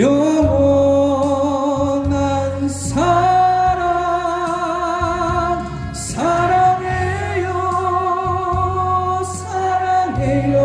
영원한 사랑 사랑해요 사랑해요.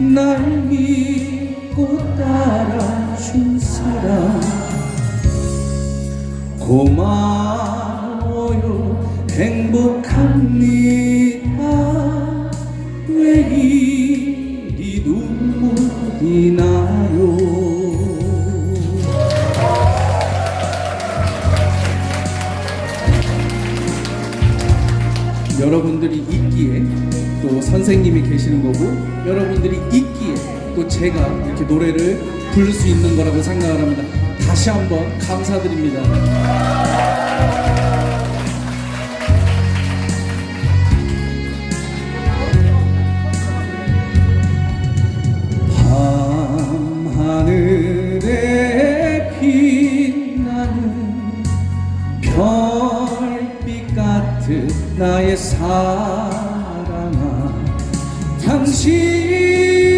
날 믿고 따라준 사랑. 고마워요 행복합니다. 왜 여러분들이 있기에 또 선생님이 계시는 거고 여러분들이 있기에 또 제가 이렇게 노래를 부를 수 있는 거라고 생각을 합니다. 다시 한번 감사드립니다. 나의 사랑아 당신